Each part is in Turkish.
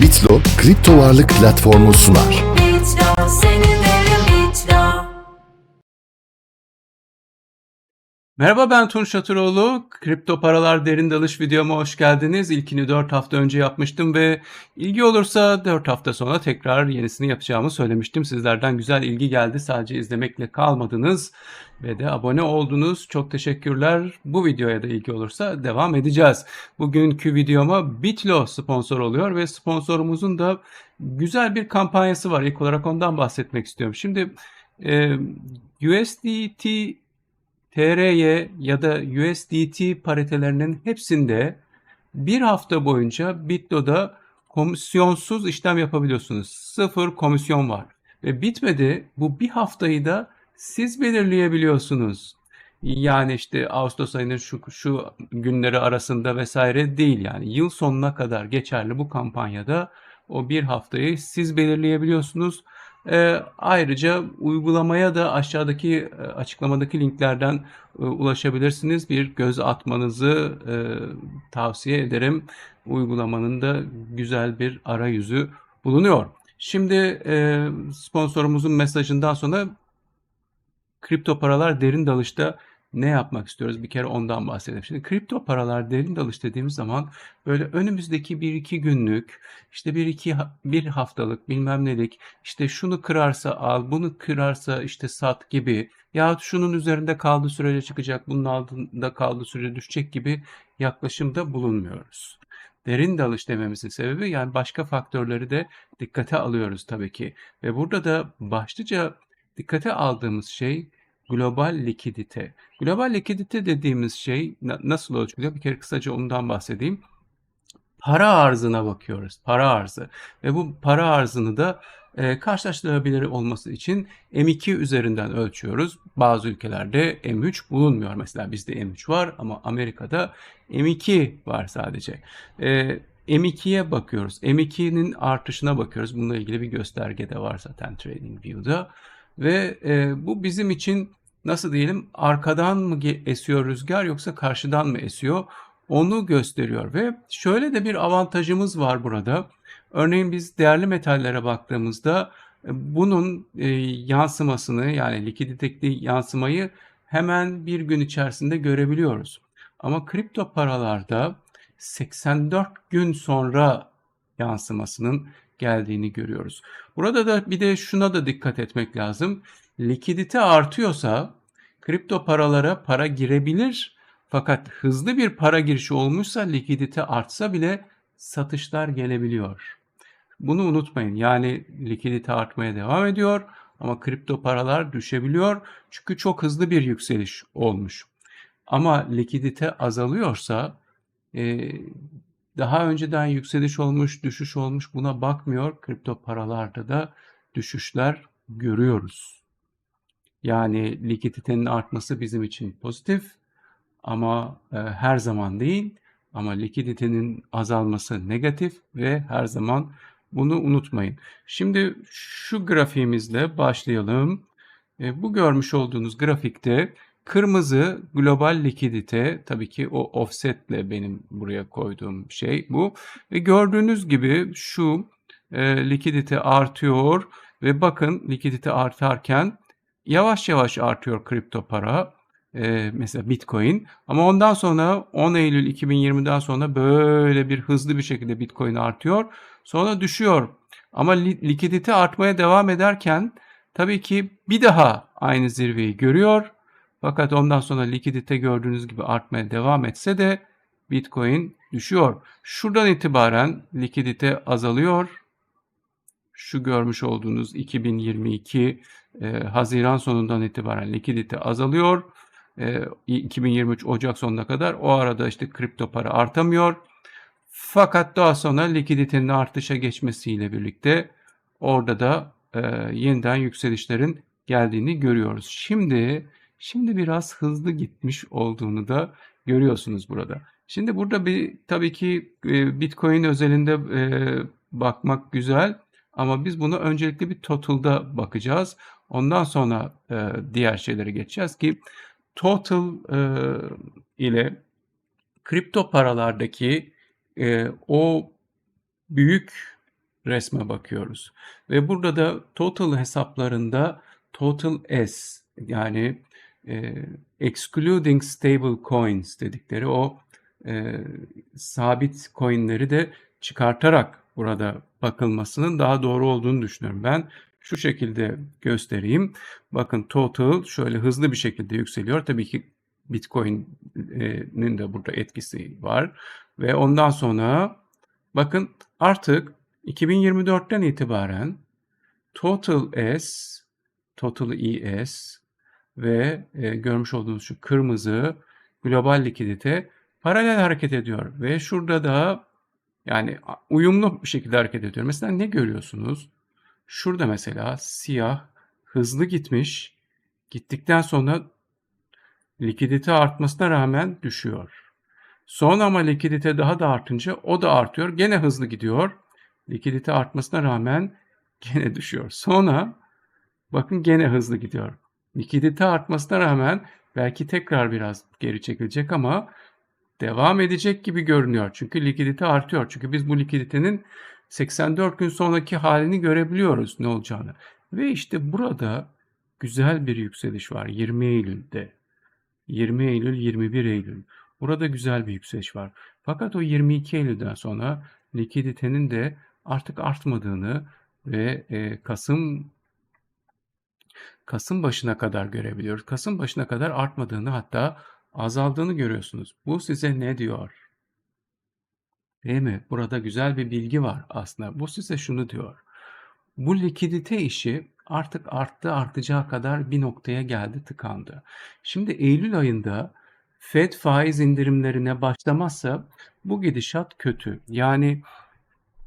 Bitlo kripto varlık platformu sunar. Merhaba ben Tunç Şatıroğlu. Kripto paralar derin dalış videoma hoş geldiniz. İlkini 4 hafta önce yapmıştım ve ilgi olursa 4 hafta sonra tekrar yenisini yapacağımı söylemiştim. Sizlerden güzel ilgi geldi. Sadece izlemekle kalmadınız ve de abone oldunuz. Çok teşekkürler. Bu videoya da ilgi olursa devam edeceğiz. Bugünkü videoma Bitlo sponsor oluyor ve sponsorumuzun da güzel bir kampanyası var. İlk olarak ondan bahsetmek istiyorum. Şimdi e, USDT TRY ya da USDT paritelerinin hepsinde bir hafta boyunca Bitlo'da komisyonsuz işlem yapabiliyorsunuz. Sıfır komisyon var. Ve bitmedi bu bir haftayı da siz belirleyebiliyorsunuz. Yani işte Ağustos ayının şu, şu günleri arasında vesaire değil yani yıl sonuna kadar geçerli bu kampanyada o bir haftayı siz belirleyebiliyorsunuz. Ee, ayrıca uygulamaya da aşağıdaki e, açıklamadaki linklerden e, ulaşabilirsiniz. Bir göz atmanızı e, tavsiye ederim. Uygulamanın da güzel bir arayüzü bulunuyor. Şimdi e, sponsorumuzun mesajından sonra kripto paralar derin dalışta ne yapmak istiyoruz? Bir kere ondan bahsedelim. Şimdi kripto paralar derin dalış dediğimiz zaman böyle önümüzdeki 1-2 günlük, işte 1-2 bir haftalık bilmem nelik, işte şunu kırarsa al, bunu kırarsa işte sat gibi yahut şunun üzerinde kaldığı sürece çıkacak, bunun altında kaldığı sürece düşecek gibi yaklaşımda bulunmuyoruz. Derin dalış dememizin sebebi yani başka faktörleri de dikkate alıyoruz tabii ki. Ve burada da başlıca dikkate aldığımız şey global likidite. Global likidite dediğimiz şey na- nasıl ölçülüyor? Bir kere kısaca ondan bahsedeyim. Para arzına bakıyoruz. Para arzı. Ve bu para arzını da e, karşılaştırılabilir olması için M2 üzerinden ölçüyoruz. Bazı ülkelerde M3 bulunmuyor. Mesela bizde M3 var ama Amerika'da M2 var sadece. E, M2'ye bakıyoruz. M2'nin artışına bakıyoruz. Bununla ilgili bir gösterge de var zaten TradingView'da. Ve e, bu bizim için nasıl diyelim arkadan mı esiyor rüzgar yoksa karşıdan mı esiyor onu gösteriyor. Ve şöyle de bir avantajımız var burada. Örneğin biz değerli metallere baktığımızda e, bunun e, yansımasını yani likiditeki yansımayı hemen bir gün içerisinde görebiliyoruz. Ama kripto paralarda 84 gün sonra yansımasının geldiğini görüyoruz. Burada da bir de şuna da dikkat etmek lazım. Likidite artıyorsa kripto paralara para girebilir fakat hızlı bir para girişi olmuşsa likidite artsa bile satışlar gelebiliyor. Bunu unutmayın. Yani likidite artmaya devam ediyor ama kripto paralar düşebiliyor çünkü çok hızlı bir yükseliş olmuş. Ama likidite azalıyorsa e, daha önceden yükseliş olmuş, düşüş olmuş buna bakmıyor. Kripto paralarda da düşüşler görüyoruz. Yani likiditenin artması bizim için pozitif ama e, her zaman değil. Ama likiditenin azalması negatif ve her zaman bunu unutmayın. Şimdi şu grafiğimizle başlayalım. E, bu görmüş olduğunuz grafikte kırmızı global likidite tabii ki o offsetle benim buraya koyduğum şey bu. Ve gördüğünüz gibi şu e, likidite artıyor ve bakın likidite artarken yavaş yavaş artıyor kripto para. E, mesela Bitcoin ama ondan sonra 10 Eylül 2020'den sonra böyle bir hızlı bir şekilde Bitcoin artıyor. Sonra düşüyor. Ama li- likidite artmaya devam ederken tabii ki bir daha aynı zirveyi görüyor. Fakat ondan sonra likidite gördüğünüz gibi artmaya devam etse de Bitcoin düşüyor. Şuradan itibaren likidite azalıyor. Şu görmüş olduğunuz 2022 e, Haziran sonundan itibaren likidite azalıyor. E, 2023 Ocak sonuna kadar o arada işte kripto para artamıyor. Fakat daha sonra likiditenin artışa geçmesiyle birlikte orada da e, yeniden yükselişlerin geldiğini görüyoruz. Şimdi şimdi biraz hızlı gitmiş olduğunu da görüyorsunuz burada. Şimdi burada bir tabii ki e, Bitcoin özelinde e, bakmak güzel ama biz bunu öncelikle bir total'da bakacağız. Ondan sonra e, diğer şeylere geçeceğiz ki total e, ile kripto paralardaki e, o büyük resme bakıyoruz. Ve burada da total hesaplarında total S yani e, excluding stable coins dedikleri o e, sabit coinleri de çıkartarak burada bakılmasının daha doğru olduğunu düşünüyorum. Ben şu şekilde göstereyim. Bakın total şöyle hızlı bir şekilde yükseliyor. Tabii ki Bitcoin'in de burada etkisi var. Ve ondan sonra bakın artık 2024'ten itibaren Total S, Total ES ve e, görmüş olduğunuz şu kırmızı global likidite paralel hareket ediyor. Ve şurada da yani uyumlu bir şekilde hareket ediyor. Mesela ne görüyorsunuz? Şurada mesela siyah hızlı gitmiş. Gittikten sonra likidite artmasına rağmen düşüyor. Sonra ama likidite daha da artınca o da artıyor. Gene hızlı gidiyor. Likidite artmasına rağmen gene düşüyor. Sonra bakın gene hızlı gidiyor. Likidite artmasına rağmen belki tekrar biraz geri çekilecek ama devam edecek gibi görünüyor. Çünkü likidite artıyor. Çünkü biz bu likiditenin 84 gün sonraki halini görebiliyoruz ne olacağını. Ve işte burada güzel bir yükseliş var 20 Eylül'de. 20 Eylül, 21 Eylül. Burada güzel bir yükseliş var. Fakat o 22 Eylül'den sonra likiditenin de artık artmadığını ve e, Kasım Kasım başına kadar görebiliyoruz. Kasım başına kadar artmadığını hatta azaldığını görüyorsunuz. Bu size ne diyor? Değil mi? Burada güzel bir bilgi var aslında. Bu size şunu diyor. Bu likidite işi artık arttı artacağı kadar bir noktaya geldi tıkandı. Şimdi Eylül ayında Fed faiz indirimlerine başlamazsa bu gidişat kötü. Yani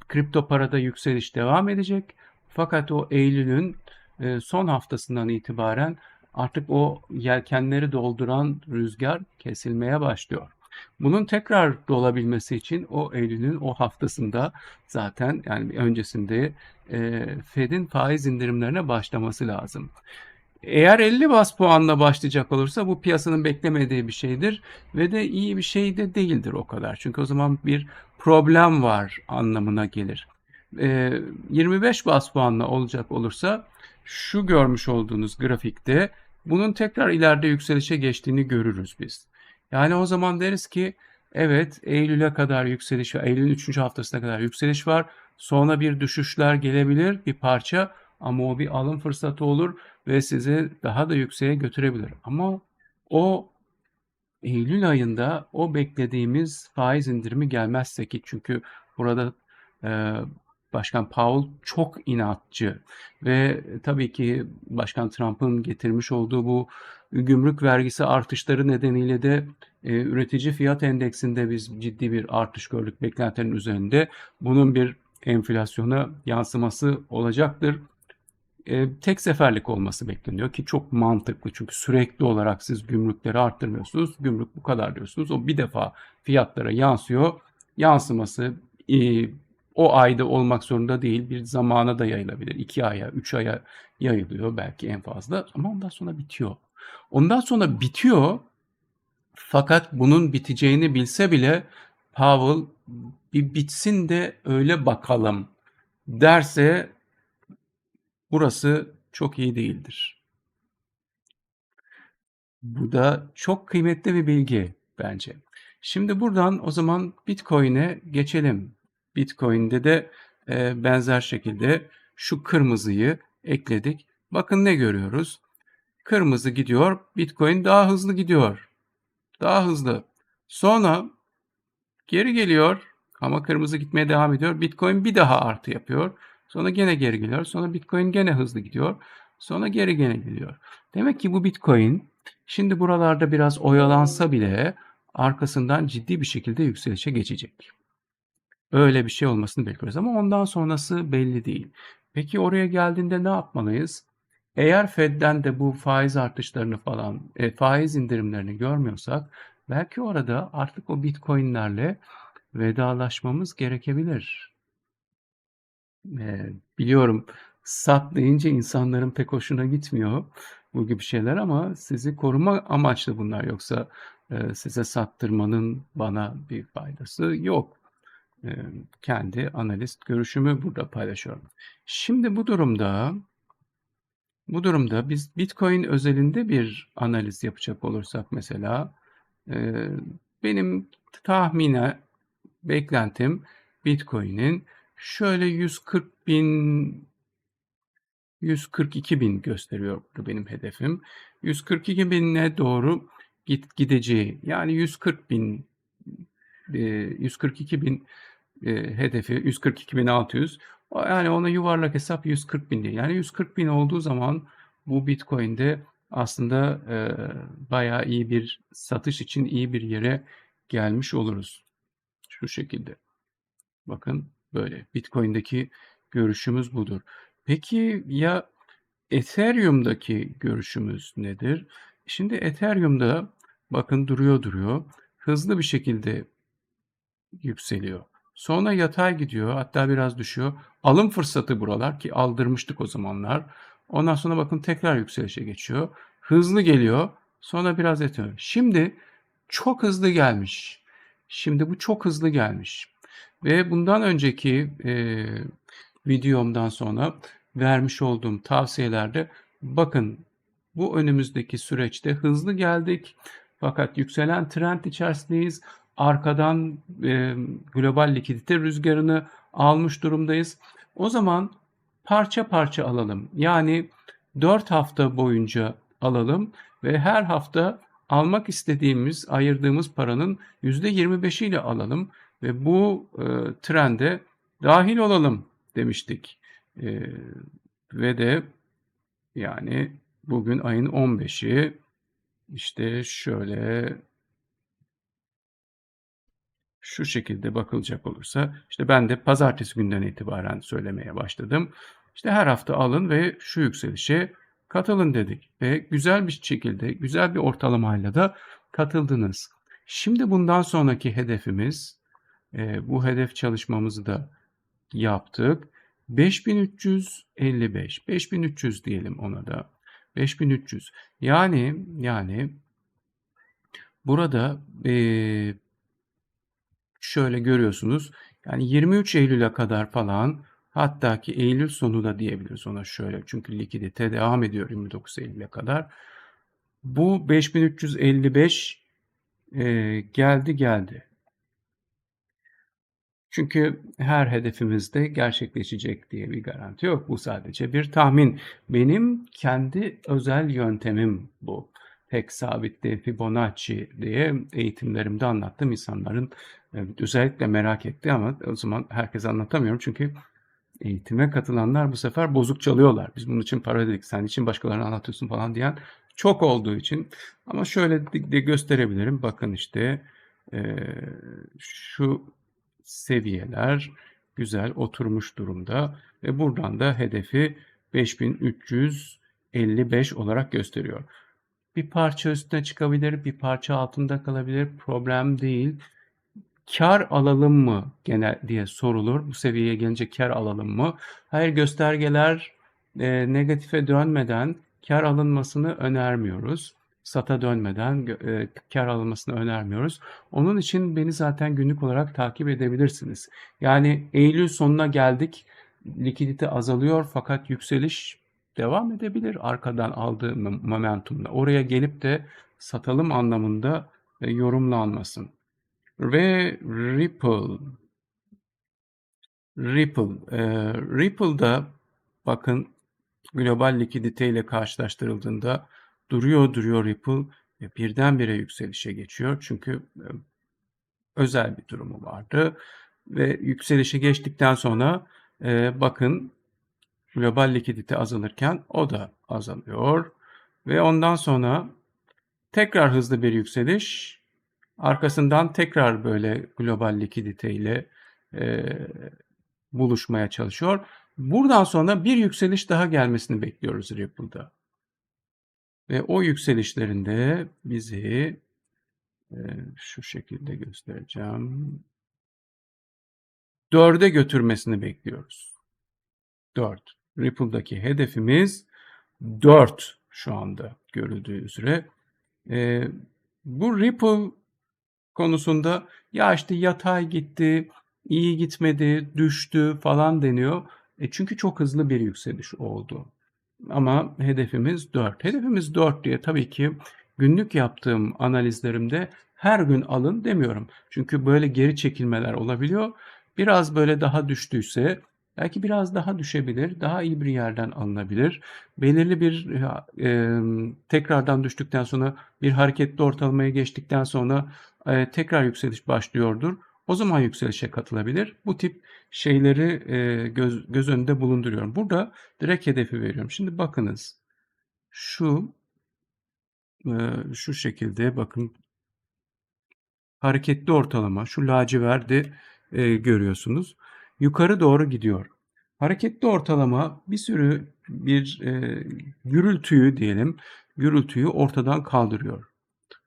kripto parada yükseliş devam edecek. Fakat o Eylül'ün e, son haftasından itibaren artık o yelkenleri dolduran rüzgar kesilmeye başlıyor. Bunun tekrar dolabilmesi için o Eylül'ün o haftasında zaten yani öncesinde e, Fed'in faiz indirimlerine başlaması lazım. Eğer 50 bas puanla başlayacak olursa bu piyasanın beklemediği bir şeydir ve de iyi bir şey de değildir o kadar. Çünkü o zaman bir problem var anlamına gelir. E, 25 bas puanla olacak olursa şu görmüş olduğunuz grafikte bunun tekrar ileride yükselişe geçtiğini görürüz biz. Yani o zaman deriz ki evet Eylül'e kadar yükseliş var. Eylül'ün 3. haftasına kadar yükseliş var. Sonra bir düşüşler gelebilir bir parça ama o bir alım fırsatı olur ve sizi daha da yükseğe götürebilir. Ama o Eylül ayında o beklediğimiz faiz indirimi gelmezse ki çünkü burada e, Başkan Powell çok inatçı ve tabii ki Başkan Trump'ın getirmiş olduğu bu gümrük vergisi artışları nedeniyle de e, üretici fiyat endeksinde biz ciddi bir artış gördük beklentilerin üzerinde. Bunun bir enflasyona yansıması olacaktır. E, tek seferlik olması bekleniyor ki çok mantıklı çünkü sürekli olarak siz gümrükleri arttırmıyorsunuz. Gümrük bu kadar diyorsunuz. O bir defa fiyatlara yansıyor. Yansıması e, o ayda olmak zorunda değil. Bir zamana da yayılabilir. 2 aya, 3 aya yayılıyor belki en fazla ama ondan sonra bitiyor. Ondan sonra bitiyor fakat bunun biteceğini bilse bile Powell bir bitsin de öyle bakalım derse burası çok iyi değildir. Bu da çok kıymetli bir bilgi bence. Şimdi buradan o zaman Bitcoin'e geçelim. Bitcoin'de de e, benzer şekilde şu kırmızıyı ekledik. Bakın ne görüyoruz? Kırmızı gidiyor, Bitcoin daha hızlı gidiyor. Daha hızlı. Sonra geri geliyor ama kırmızı gitmeye devam ediyor. Bitcoin bir daha artı yapıyor. Sonra gene geri geliyor. Sonra Bitcoin gene hızlı gidiyor. Sonra geri gene geliyor. Demek ki bu Bitcoin şimdi buralarda biraz oyalansa bile arkasından ciddi bir şekilde yükselişe geçecek. Öyle bir şey olmasını bekliyoruz ama ondan sonrası belli değil. Peki oraya geldiğinde ne yapmalıyız? Eğer Fed'den de bu faiz artışlarını falan, e, faiz indirimlerini görmüyorsak belki orada artık o Bitcoin'lerle vedalaşmamız gerekebilir. E, biliyorum sat deyince insanların pek hoşuna gitmiyor bu gibi şeyler ama sizi koruma amaçlı bunlar yoksa e, size sattırmanın bana bir faydası yok. Kendi analist görüşümü burada paylaşıyorum. Şimdi bu durumda bu durumda biz Bitcoin özelinde bir analiz yapacak olursak mesela benim tahmine beklentim Bitcoin'in şöyle 140 bin 142 bin gösteriyor burada benim hedefim. 142 binine doğru git gideceği yani 140 bin e, 142 bin e, hedefi 142 bin 600 yani ona yuvarlak hesap 140 bin değil. Yani 140 bin olduğu zaman bu Bitcoin'de aslında e, bayağı iyi bir satış için iyi bir yere gelmiş oluruz. Şu şekilde. Bakın böyle. Bitcoin'deki görüşümüz budur. Peki ya Ethereum'daki görüşümüz nedir? Şimdi Ethereum'da bakın duruyor duruyor. Hızlı bir şekilde yükseliyor. Sonra yatay gidiyor. Hatta biraz düşüyor. Alım fırsatı buralar ki aldırmıştık o zamanlar. Ondan sonra bakın tekrar yükselişe geçiyor. Hızlı geliyor. Sonra biraz yatıyor. Şimdi çok hızlı gelmiş. Şimdi bu çok hızlı gelmiş. Ve bundan önceki e, videomdan sonra vermiş olduğum tavsiyelerde bakın bu önümüzdeki süreçte hızlı geldik. Fakat yükselen trend içerisindeyiz. Arkadan e, global likidite rüzgarını almış durumdayız. O zaman parça parça alalım. Yani 4 hafta boyunca alalım ve her hafta almak istediğimiz, ayırdığımız paranın %25 ile alalım ve bu e, trende dahil olalım demiştik. E, ve de yani bugün ayın 15'i işte şöyle şu şekilde bakılacak olursa işte ben de pazartesi günden itibaren söylemeye başladım. İşte her hafta alın ve şu yükselişe katılın dedik ve güzel bir şekilde güzel bir ortalamayla da katıldınız. Şimdi bundan sonraki hedefimiz e, bu hedef çalışmamızı da yaptık. 5355 5300 diyelim ona da 5300 yani yani burada e, şöyle görüyorsunuz yani 23 Eylül'e kadar falan hatta ki Eylül sonu da diyebiliriz ona şöyle çünkü likidite devam ediyor 29 Eylül'e kadar bu 5355 e, geldi geldi çünkü her hedefimizde gerçekleşecek diye bir garanti yok. Bu sadece bir tahmin. Benim kendi özel yöntemim bu. Tek sabitli Fibonacci diye eğitimlerimde anlattım. İnsanların e, özellikle merak etti ama o zaman herkese anlatamıyorum. Çünkü eğitime katılanlar bu sefer bozuk çalıyorlar. Biz bunun için para dedik. Sen için başkalarına anlatıyorsun falan diyen çok olduğu için. Ama şöyle de gösterebilirim. Bakın işte e, şu seviyeler güzel oturmuş durumda ve buradan da hedefi 5355 olarak gösteriyor. Bir parça üstüne çıkabilir, bir parça altında kalabilir. Problem değil. Kar alalım mı genel diye sorulur. Bu seviyeye gelince kar alalım mı? Hayır göstergeler e, negatife dönmeden kar alınmasını önermiyoruz sata dönmeden e, kar alınmasını önermiyoruz. Onun için beni zaten günlük olarak takip edebilirsiniz. Yani Eylül sonuna geldik. Likidite azalıyor fakat yükseliş devam edebilir arkadan aldığı momentumla. Oraya gelip de satalım anlamında e, yorumlanmasın. Ve Ripple Ripple e, Ripple'da bakın global likidite ile karşılaştırıldığında duruyor duruyor Ripple ve birdenbire yükselişe geçiyor. Çünkü e, özel bir durumu vardı. Ve yükselişe geçtikten sonra e, bakın global likidite azalırken o da azalıyor. Ve ondan sonra tekrar hızlı bir yükseliş. Arkasından tekrar böyle global likidite ile e, buluşmaya çalışıyor. Buradan sonra bir yükseliş daha gelmesini bekliyoruz Ripple'da. Ve o yükselişlerinde bizi e, şu şekilde göstereceğim. Dörde götürmesini bekliyoruz. Dört. Ripple'daki hedefimiz dört şu anda görüldüğü üzere. E, bu Ripple konusunda ya işte yatay gitti, iyi gitmedi, düştü falan deniyor. E çünkü çok hızlı bir yükseliş oldu. Ama hedefimiz 4. Hedefimiz 4 diye tabii ki günlük yaptığım analizlerimde her gün alın demiyorum. Çünkü böyle geri çekilmeler olabiliyor. Biraz böyle daha düştüyse belki biraz daha düşebilir, daha iyi bir yerden alınabilir. Belirli bir e, tekrardan düştükten sonra bir hareketli ortalamaya geçtikten sonra e, tekrar yükseliş başlıyordur. O zaman yükselişe katılabilir. Bu tip şeyleri e, göz, göz önünde bulunduruyorum. Burada direkt hedefi veriyorum. Şimdi bakınız. Şu e, şu şekilde bakın hareketli ortalama şu laciverdi e, görüyorsunuz. Yukarı doğru gidiyor. Hareketli ortalama bir sürü bir e, gürültüyü diyelim gürültüyü ortadan kaldırıyor.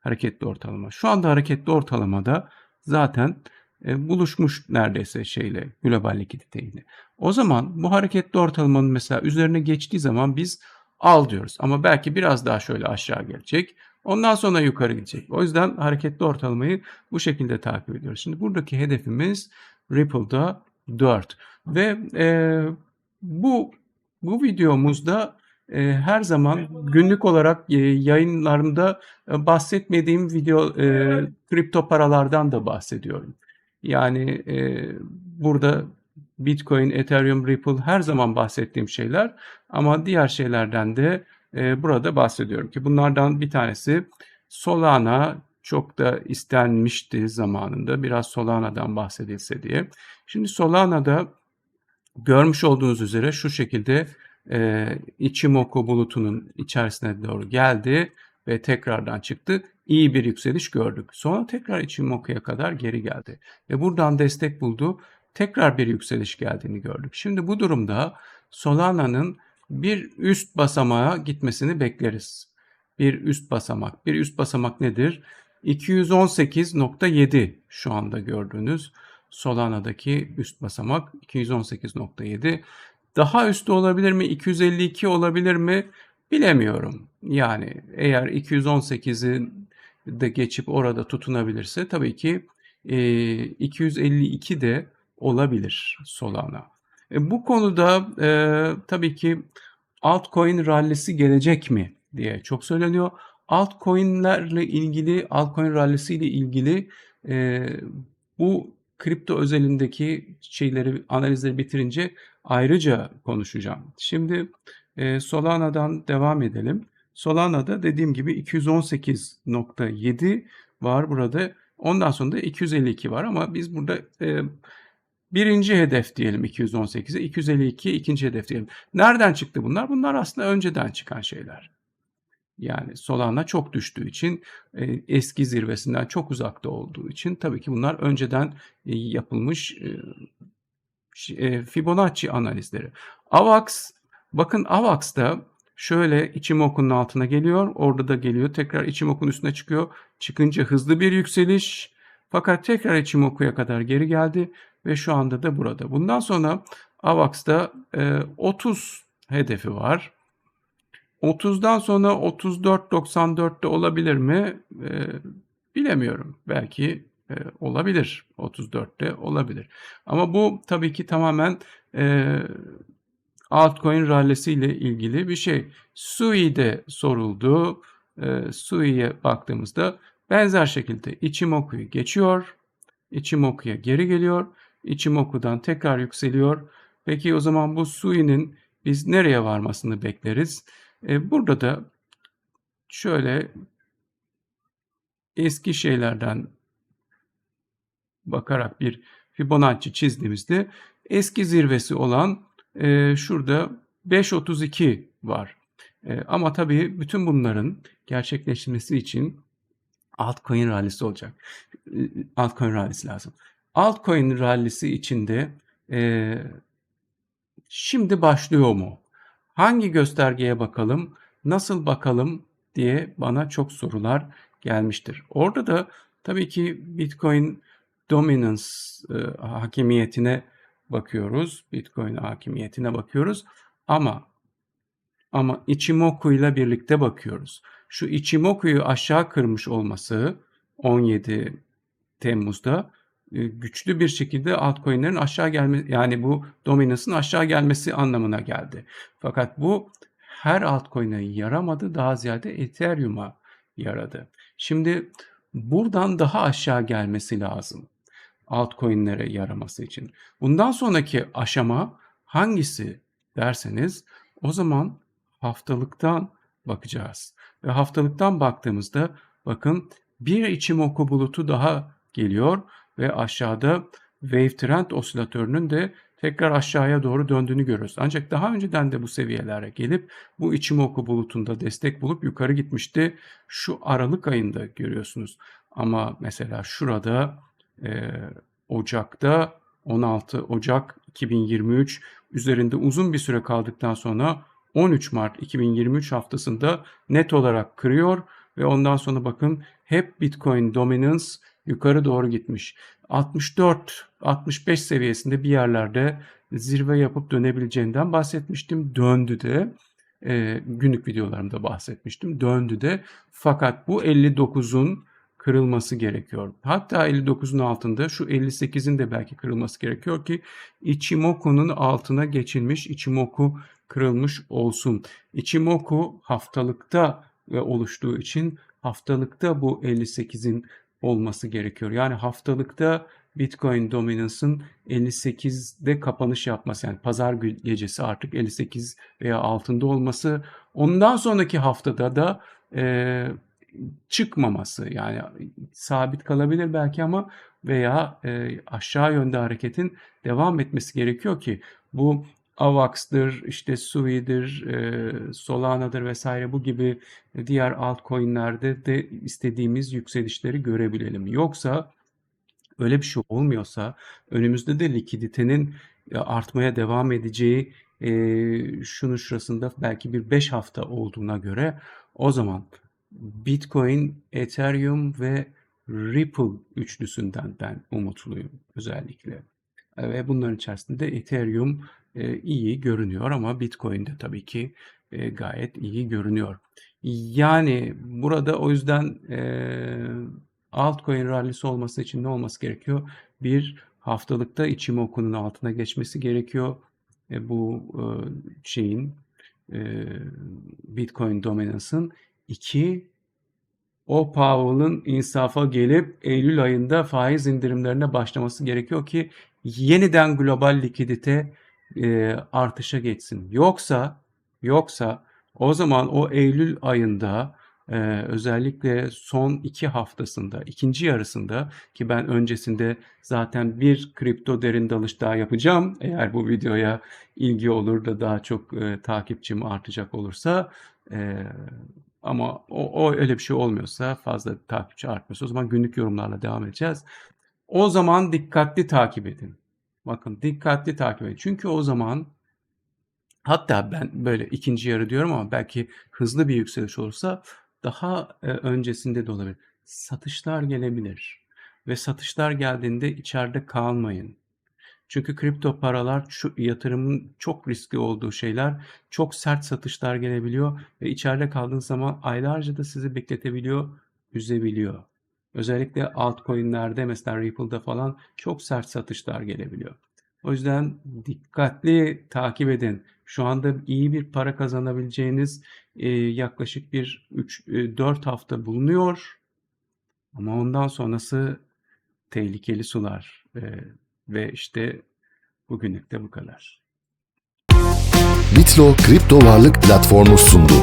Hareketli ortalama. Şu anda hareketli ortalamada zaten e, buluşmuş neredeyse şeyle global likiditeyle. O zaman bu hareketli ortalamanın mesela üzerine geçtiği zaman biz al diyoruz. Ama belki biraz daha şöyle aşağı gelecek. Ondan sonra yukarı gidecek. O yüzden hareketli ortalamayı bu şekilde takip ediyoruz. Şimdi buradaki hedefimiz Ripple'da 4. Ve e, bu bu videomuzda e, her zaman günlük olarak e, yayınlarımda e, bahsetmediğim video e, kripto paralardan da bahsediyorum. Yani e, burada Bitcoin, Ethereum, Ripple her zaman bahsettiğim şeyler ama diğer şeylerden de e, burada bahsediyorum ki bunlardan bir tanesi Solana çok da istenmişti zamanında. Biraz Solana'dan bahsedilse diye. Şimdi Solana'da görmüş olduğunuz üzere şu şekilde e, Ichimoku bulutunun içerisine doğru geldi ve tekrardan çıktı. İyi bir yükseliş gördük. Sonra tekrar Ichimoku'ya kadar geri geldi. Ve buradan destek buldu. Tekrar bir yükseliş geldiğini gördük. Şimdi bu durumda Solana'nın bir üst basamağa gitmesini bekleriz. Bir üst basamak. Bir üst basamak nedir? 218.7 şu anda gördüğünüz Solana'daki üst basamak 218.7. Daha üstü olabilir mi? 252 olabilir mi? Bilemiyorum. Yani eğer 218'i de geçip orada tutunabilirse tabii ki e, 252 de olabilir Solana. E, bu konuda e, tabii ki altcoin rallisi gelecek mi diye çok söyleniyor. Altcoin'lerle ilgili, altcoin rallisiyle ilgili e, bu kripto özelindeki şeyleri, analizleri bitirince ayrıca konuşacağım. Şimdi e, Solana'dan devam edelim. Solana'da dediğim gibi 218.7 var burada. Ondan sonra da 252 var ama biz burada e, birinci hedef diyelim 218'e, 252 ikinci hedef diyelim. Nereden çıktı bunlar? Bunlar aslında önceden çıkan şeyler. Yani Solana çok düştüğü için e, eski zirvesinden çok uzakta olduğu için tabii ki bunlar önceden e, yapılmış e, Fibonacci analizleri. AVAX bakın AVAX'da şöyle Ichimoku'nun altına geliyor. Orada da geliyor. Tekrar Ichimoku'nun üstüne çıkıyor. Çıkınca hızlı bir yükseliş. Fakat tekrar Ichimoku'ya kadar geri geldi ve şu anda da burada. Bundan sonra AVAX'da 30 hedefi var. 30'dan sonra 34.94'te olabilir mi? E, bilemiyorum. Belki e, olabilir. 34'te olabilir. Ama bu tabii ki tamamen e, altcoin rallisi ile ilgili bir şey. Sui'de soruldu. E, Sui'ye baktığımızda benzer şekilde Ichimoku'yu geçiyor. Ichimoku'ya geri geliyor. Ichimoku'dan tekrar yükseliyor. Peki o zaman bu Sui'nin biz nereye varmasını bekleriz? Burada da şöyle eski şeylerden bakarak bir Fibonacci çizdiğimizde eski zirvesi olan şurada 5.32 var. Ama tabii bütün bunların gerçekleşmesi için altcoin rallisi olacak. Altcoin rallisi lazım. Altcoin rallisi içinde şimdi başlıyor mu? Hangi göstergeye bakalım, nasıl bakalım diye bana çok sorular gelmiştir. Orada da tabii ki Bitcoin dominance e, hakimiyetine bakıyoruz. Bitcoin hakimiyetine bakıyoruz. Ama ama Ichimoku ile birlikte bakıyoruz. Şu Ichimoku'yu aşağı kırmış olması 17 Temmuz'da güçlü bir şekilde altcoin'lerin aşağı gelme yani bu dominansın aşağı gelmesi anlamına geldi. Fakat bu her altcoin'e yaramadı. Daha ziyade Ethereum'a yaradı. Şimdi buradan daha aşağı gelmesi lazım altcoin'lere yaraması için. Bundan sonraki aşama hangisi derseniz o zaman haftalıktan bakacağız. Ve haftalıktan baktığımızda bakın bir Ichimoku bulutu daha geliyor ve aşağıda Wave Trend osilatörünün de tekrar aşağıya doğru döndüğünü görüyoruz. Ancak daha önceden de bu seviyelere gelip bu Ichimoku bulutunda destek bulup yukarı gitmişti. Şu Aralık ayında görüyorsunuz. Ama mesela şurada e, Ocak'ta 16 Ocak 2023 üzerinde uzun bir süre kaldıktan sonra 13 Mart 2023 haftasında net olarak kırıyor ve ondan sonra bakın hep Bitcoin dominance yukarı doğru gitmiş. 64-65 seviyesinde bir yerlerde zirve yapıp dönebileceğinden bahsetmiştim. Döndü de. E, günlük videolarımda bahsetmiştim. Döndü de. Fakat bu 59'un kırılması gerekiyor. Hatta 59'un altında şu 58'in de belki kırılması gerekiyor ki Ichimoku'nun altına geçilmiş Ichimoku kırılmış olsun. Ichimoku haftalıkta ve oluştuğu için haftalıkta bu 58'in olması gerekiyor. Yani haftalıkta Bitcoin dominansın 58'de kapanış yapması yani pazar gecesi artık 58 veya altında olması ondan sonraki haftada da e, çıkmaması yani sabit kalabilir belki ama veya e, aşağı yönde hareketin devam etmesi gerekiyor ki bu AVAX'dır, işte Sui'dir, e, Solana'dır vesaire bu gibi diğer altcoin'lerde de istediğimiz yükselişleri görebilelim. Yoksa öyle bir şey olmuyorsa önümüzde de likiditenin e, artmaya devam edeceği e, şunun şurasında belki bir 5 hafta olduğuna göre o zaman Bitcoin, Ethereum ve Ripple üçlüsünden ben umutluyum özellikle. E, Ve bunların içerisinde Ethereum iyi görünüyor ama Bitcoin de tabii ki e, gayet iyi görünüyor. Yani burada o yüzden e, altcoin rallisi olması için ne olması gerekiyor? Bir haftalıkta Ichimoku'nun altına geçmesi gerekiyor. E, bu şeyin Bitcoin dominansın. İki o Powell'ın insafa gelip Eylül ayında faiz indirimlerine başlaması gerekiyor ki yeniden global likidite e, artışa geçsin. Yoksa yoksa o zaman o Eylül ayında e, özellikle son iki haftasında, ikinci yarısında ki ben öncesinde zaten bir kripto derin dalış daha yapacağım. Eğer bu videoya ilgi olur da daha çok e, takipçim artacak olursa e, ama o, o öyle bir şey olmuyorsa fazla takipçi artmıyorsa o zaman günlük yorumlarla devam edeceğiz. O zaman dikkatli takip edin. Bakın dikkatli takip edin. Çünkü o zaman hatta ben böyle ikinci yarı diyorum ama belki hızlı bir yükseliş olursa daha e, öncesinde de olabilir. Satışlar gelebilir. Ve satışlar geldiğinde içeride kalmayın. Çünkü kripto paralar şu yatırımın çok riskli olduğu şeyler. Çok sert satışlar gelebiliyor ve içeride kaldığınız zaman aylarca da sizi bekletebiliyor, üzebiliyor. Özellikle altcoin'lerde mesela Ripple'da falan çok sert satışlar gelebiliyor. O yüzden dikkatli takip edin. Şu anda iyi bir para kazanabileceğiniz e, yaklaşık bir 3 4 hafta bulunuyor. Ama ondan sonrası tehlikeli sular. E, ve işte bugünlük de bu kadar. Bitlo kripto varlık platformu sundu.